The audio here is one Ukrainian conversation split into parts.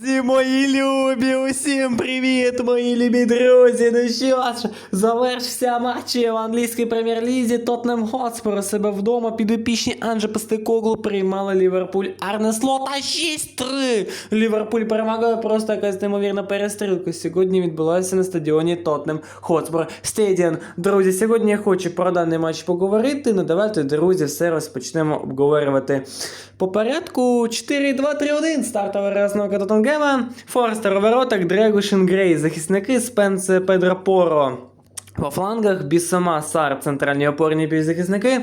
Z- Мої любі, усім привіт, мої любі друзі. Ну що ж, завершився матч в англійській прем'єр-лізі. Тоттенем Хотспор у себе вдома. Підопічні Анже Пестекоглу приймали Ліверпуль Арне Слота 6-3. Ліверпуль перемагає просто якась неймовірна перестрілка. Сьогодні відбулася на стадіоні Тоттенем Хотспор Стедіан. Друзі, сьогодні я хочу про даний матч поговорити. Ну давайте, друзі, все розпочнемо обговорювати по порядку 4-2-3-1. Стартова розновка Тоттенгема. Форстер у воротах, Грей, захисники Спенсе Педро Поро. По флангах Бісома Сар, центральні опорні півзахисники.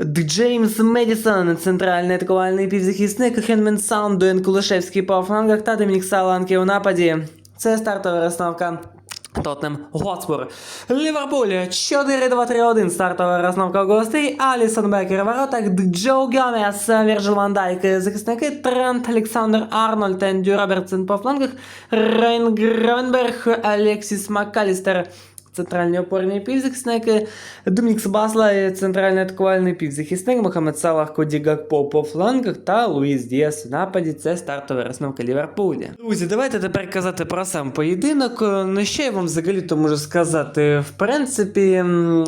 Джеймс Медісон, центральний атакувальний півзахисник. Хенмен Саунд, Дуен Кулешевський по флангах та Демінік Саланки у нападі. Це стартова розстановка. Тоттенем Готспур. Ліверпуль 4-2-3-1. Стартова розновка гостей. Алісон Бекер в воротах. Джо Гомес, Вірджил Ван Дайк, захисники. Трент Олександр Арнольд, Енді Робертсон по флангах. Рейн Гровенберг, Алексіс Маккалістер. Центральні опорні півзахисники, Домінікс Басла, центральний атакувальний півзахисник, Мохамед Салах, Коді Гакпо по флангах та Луїс Діас у нападі. Це стартова розновка Ліверпуля. Друзі, давайте тепер казати про сам поєдинок. Ну що я вам взагалі то можу сказати? В принципі,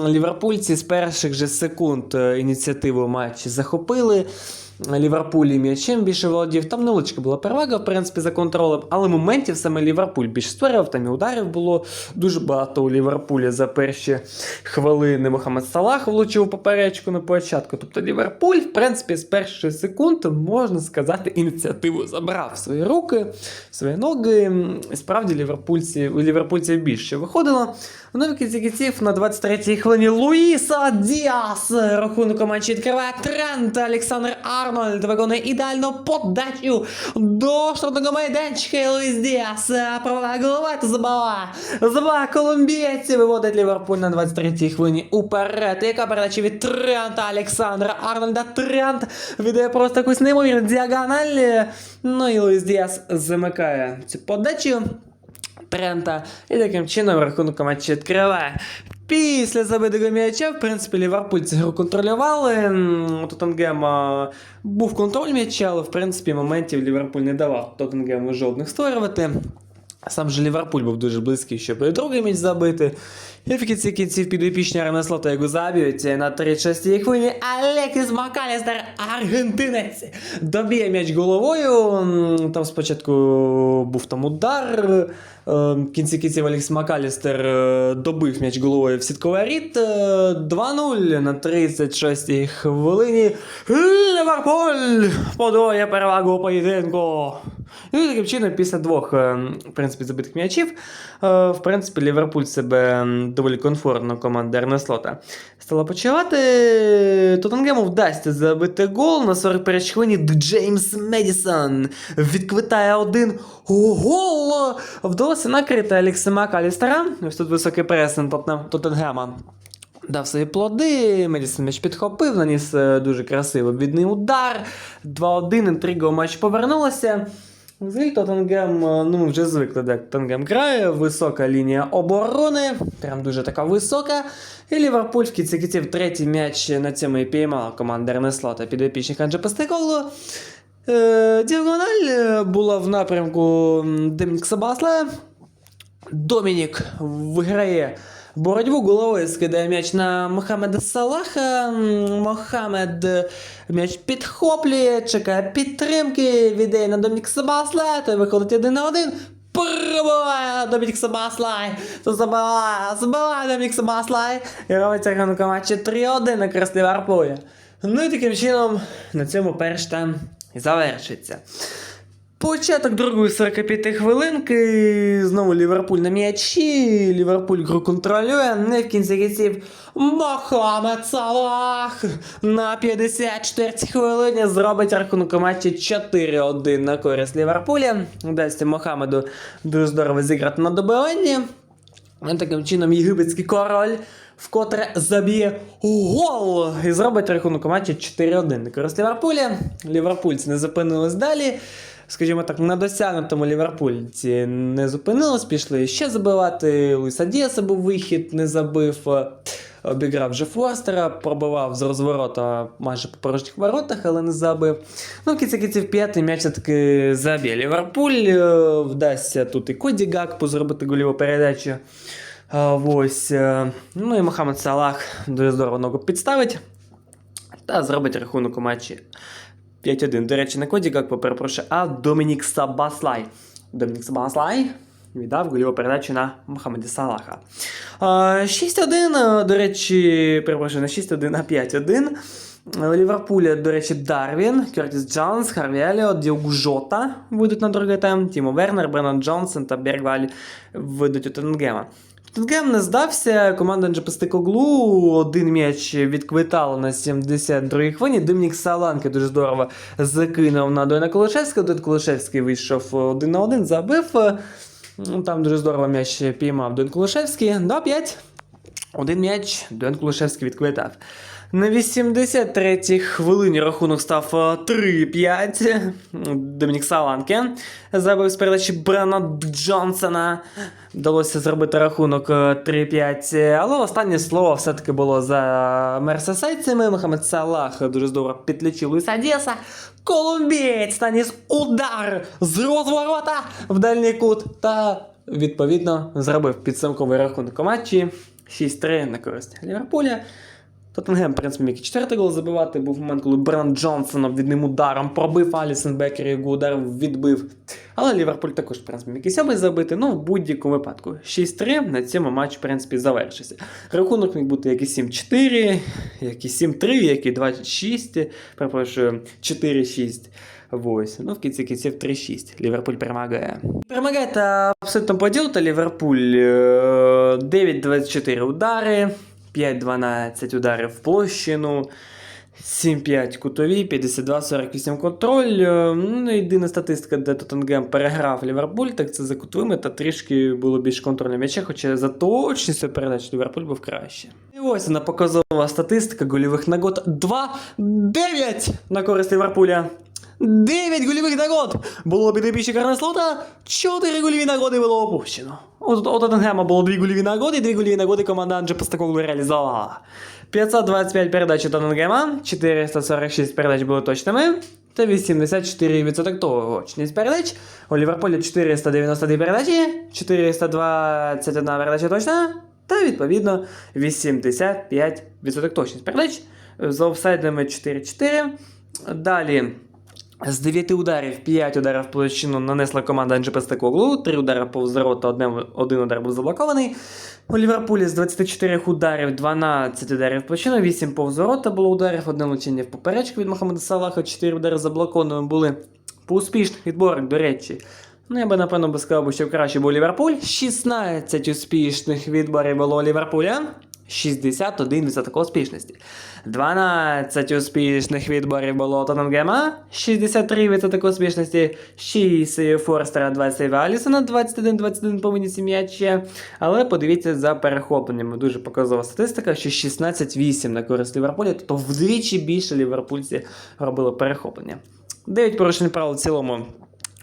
ліверпульці з перших же секунд е, ініціативу матчі захопили. Ліверпуль і м'ячем більше володів. Там невеличка була перевага, в принципі, за контролем, але моментів саме Ліверпуль більше створював, там і ударів було дуже багато у Ліверпуля за перші хвилини. Мохамед Салах влучив поперечку на початку. Тобто Ліверпуль, в принципі, з перших секунд, можна сказати, ініціативу забрав свої руки, свої ноги. Справді ліверпульці, у ліверпульців більше виходило. Ну, в кінці кінців на 23-й хвилині Луїса Діас рахунок матчі відкриває Трент Олександр Арнольд виконує ідеальну подачу до штрафного майданчика і Луїс Діас права голова та забава. Забава колумбійці виводить Ліверпуль на 23-й хвилині уперед. Яка передача від Трента Олександра Арнольда Трент віддає просто якусь неймовірну діагональ. Ну і Луїс Діас замикає цю подачу. Трента і таким чином рахунок матчі відкриває. Після забитого м'яча, в принципі, Ліверпуль цю гру контролювали. М, У Тоттенгема був контроль м'яча, але в принципі моментів Ліверпуль не давав Тоттенгему жодних створювати. Сам же Ліверпуль був дуже близький, щоб і другий м'яч забити. І в кінці кінців підопічні Арнеслота його заб'ють на 36-й хвилині. Алексіс Макалістер, аргентинець, доб'є м'яч головою. Там спочатку був там удар. е, В кінці кінців Алекс Макалістер е, добив м'яч головою в сітковий рід. Е, 2-0 на 36-й хвилині. Ліверпуль подвоє перевагу поєдинку. Ну і таким чином, після двох е, в принципі, забитих м'ячів, е, в принципі, Ліверпуль себе доволі комфортно команда Ернеслота стала почувати. Тоттенгему вдасться забити гол на 41 хвилині. Джеймс Медісон відквитає один гол. Вдалося накрити Алікса Макалістера. Ось тут високий Тоттен- Тоттенгема. Дав свої плоди, Медісон м'яч підхопив, наніс е, дуже красивий обвідний удар. 2-1, інтрига у матч повернулася. Взагалі Тоттенгем, е, ну ми вже звикли, де Тоттенгем грає, висока лінія оборони, прям дуже така висока. І Ліверпуль в кінці кінців третій м'яч на цьому і піймала команда Ернеслота підопічник Анджа Пестекоглу. Е, Діагональ е, була в напрямку м, Демінкса Басла. Домінік виграє боротьбу головою, скидає м'яч на Мохамеда Салаха. Мохамед е, м'яч підхоплює, чекає підтримки, віддає на Домінік Сабасла, той виходить один на один. Пробиває Домінік Сабаслай, забиває, забиває Домінік Сабаслай. І робиться у матчі 3-1 на користь Ліверпуля. Ну і таким чином на цьому перший тайм і завершиться. Початок другої 45 хвилинки. Знову Ліверпуль на м'ячі. Ліверпуль гру контролює. Не в кінці кінців. Мохамед Салах на 54 хвилині зробить рахунок матчі 4-1 на користь Ліверпуля. Вдасться Мохамеду дуже здорово зіграти на добиванні. Таким чином єгипетський король вкотре заб'є гол і зробить рахунок матчі 4-1 на користь Ліверпуля. Ліверпульці не зупинились далі. Скажімо так, на досягнутому Ліверпульці не зупинились, пішли ще забивати. Луїса Діаса був вихід, не забив. обіграв вже Форстера, пробивав з розворота майже по порожніх воротах, але не забив. Ну, кінці кінців п'ятий м'яч все-таки забив. Ліверпуль е, вдасться тут і Коді Гакпу зробити гольову передачу. А, ось. е, Ну і Мохамед Салах дуже здорово ногу підставить та зробить рахунок у матчі 5-1. До речі, не Коді Гакпо, перепрошую, а Домінік Сабаслай. Домінік Сабаслай віддав гольову передачу на Мохаммеді Салаха. 6-1, до речі, перепрошую, не 6-1, а 5-1. У Ліверпуля, до речі, Дарвін, Кертіс Джонс, Харві Еліот, Діогу Жота вийдуть на другий тайм, Тімо Вернер, Бреннан Джонсон та Бергваль вийдуть у Тоттенгема. Тоттенгем не здався, команда Джепестикоглу один м'яч відквитала на 72-й хвилині. Димнік Саланки дуже здорово закинув на Дойна Колошевського. Дойн Колошевський вийшов один на один, забив. Ну, Там дуже здорово м'яч піймав Дойн Колошевський. 2-5. Один м'яч Дойн Колишевський відквитав. На 83-й хвилині рахунок став е, 3-5. Домінік Саланке забив з передачі Брана Джонсона. Вдалося зробити рахунок е, 3-5. Але останнє слово все-таки було за мерсесайцями. Мохамед Салах дуже здорово підлічив Луїса Діаса. Колумбієць наніс удар з розворота в дальній кут. Та відповідно зробив підсумковий рахунок у матчі 6-3 на користь Ліверпуля. Тоттенгем, в принципі, міг і четвертий гол забивати. Був момент, коли Бран Джонсон одним ударом пробив Алісон Бекер, його удар відбив. Але Ліверпуль також, в принципі, міг і сьомий забити. Ну, в будь-якому випадку. 6-3 на цьому матч, в принципі, завершився. Рахунок міг бути як і 7-4, як і 7-3, як і 2-6, перепрошую, 4-6. Ось. Ну, в кінці кінців 3-6. Ліверпуль перемагає. Перемагає та абсолютно поділ, та Ліверпуль е, 9-24 удари. 5-12 ударів в площину, 7-5 кутові, 52-48 контроль. Е, Ну, єдина статистика, де Тоттенгем переграв Ліверпуль, так це за кутовими та трішки було більш контрольне м'яча, хоча за точністю передач Ліверпуль був краще. І ось вона показова статистика гольових нагод 2-9 на користь Ліверпуля. 9 гольових нагод було підопічні Карнеслота, 4 гольові нагоди було опущено. У, у Тоттенгема було 2 гольові нагоди, 2 гольові нагоди команда Анджі Постакоглу реалізувала. 525 передач у Тоттенгема, 446 передач були точними, та 84% точність передач. У Ліверпулі 492 передачі, 421 передача точна, та відповідно 85% точність передач. За офсайдами 4-4. Далі. З 9 ударів 5 ударів в площину нанесла команда Анджі Пестекоглу, 3 удари повз ворота, один, один удар був заблокований. У Ліверпулі з 24 ударів 12 ударів площину, 8 повз ворота було ударів, одне влучення в поперечку від Мохамеда Салаха, 4 удари заблокованими були по успішних відборах, до речі. Ну, я би напевно би сказав, що краще був Ліверпуль. 16 успішних відборів було у Ліверпуля. 61% успішності. 12 успішних відборів було у Тоттенгема, 63% успішності, 6 Форстера, 2 сейви Алісона, 21-21 повинні м'ячі. Але подивіться за перехопленнями. Дуже показова статистика, що 16-8 на користь Ліверпуля, тобто вдвічі більше ліверпульці робили перехоплення. 9 порушень правил в цілому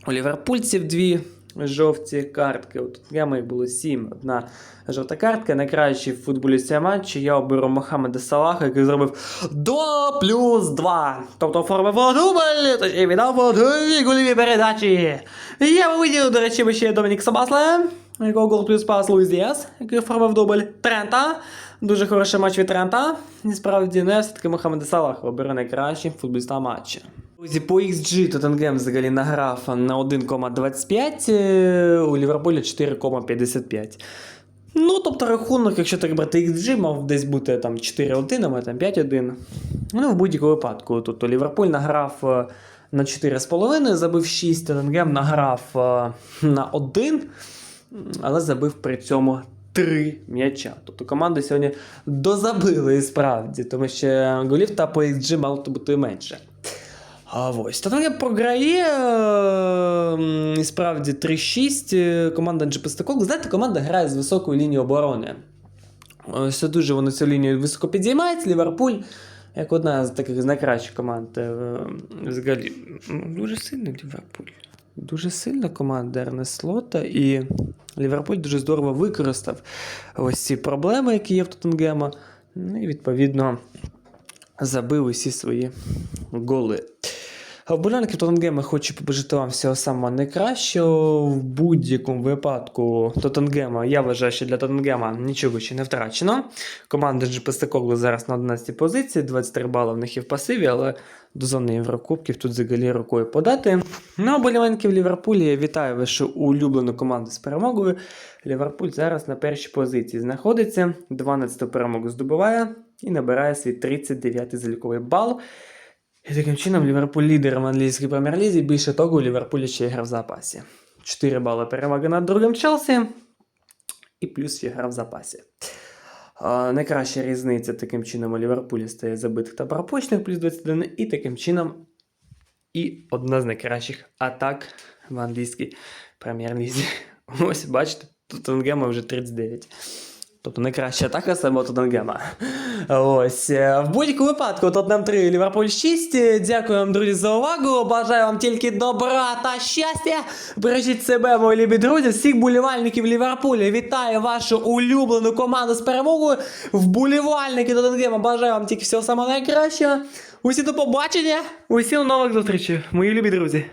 у ліверпульців дві жовті картки. У Тоттенгема їх було 7. Одна жовта картка. Найкращий футболіст цього матчу я оберу Мохамеда Салаха, який зробив 2 плюс 2. Тобто оформив дубль, точніше віддав дві гольові передачі. Я виділив, до речі, ще Домінік Сабасле, якого гол плюс пас Луїс Діас, який оформив дубль Трента. Дуже хороший матч від Трента. І справді не все-таки Мохамеда Салах обере найкращим футболістом матчу. Друзі, по XG Тоттенгем взагалі награв на 1,25, е, у Ліверпуля 4,55. Ну, тобто рахунок, якщо так брати XG, мав десь бути там 4-1, а ми там 5-1. Ну, в будь-якому випадку. Тобто Ліверпуль награв е, на 4,5, забив 6, Тоттенгем награв е, на 1, але забив при цьому 3 м'яча. Тобто команди сьогодні дозабили справді, тому що голів та по XG мало бути менше. А ось Тоттенгем програє і справді 3-6. е, Команда Джепестакол. Знаєте, команда грає з високої лінії оборони. Ось дуже вони цю лінію високо підіймають. Ліверпуль, як одна з таких з найкращих команд е, взагалі. Ну, Дуже сильний Ліверпуль. Дуже сильна команда Ернеслота, і Ліверпуль дуже здорово використав ось ці проблеми, які є в Тоттенгема. Ну і відповідно забив усі свої голи. А Вболівальники Тоттенгема хочу побажати вам всього самого найкращого. В будь-якому випадку Тоттенгема, я вважаю, що для Тоттенгема нічого ще не втрачено. Команда GPS Коглу зараз на 11 позиції, 23 бали в них є в пасиві, але до зони Єврокубків тут взагалі рукою подати. Ну, а болівальників Ліверпулі я вітаю вашу улюблену команду з перемогою. Ліверпуль зараз на першій позиції знаходиться, 12 перемогу здобуває і набирає свій 39-й заліковий бал. І таким чином Ліверпуль лідер в англійській прем'єр-лізі. Більше того, у Ліверпулі ще гра в запасі. 4 бали переваги над другим Челсі. І плюс є гра в запасі. Найкраща різниця таким чином у Ліверпулі стає забитих та пропущених плюс 21. І таким чином і одна з найкращих атак в англійській прем'єр-лізі. Ось, бачите, тут Тоттенгема вже 39. Тобто найкраща атака саме Тоттенгема. Ось. е, В будь-якому випадку Тоттенхем 3, Ліверпуль 6. Е, Дякую вам, друзі, за увагу. Бажаю вам тільки добра та щастя. Бережіть себе, мої любі друзі. Всіх болівальників Ліверпуля. Вітаю вашу улюблену команду з перемогою. Вболівальники Тоттенгема. Бажаю вам тільки всього самого найкращого. Усі до побачення. Усім нових зустрічей, мої любі друзі.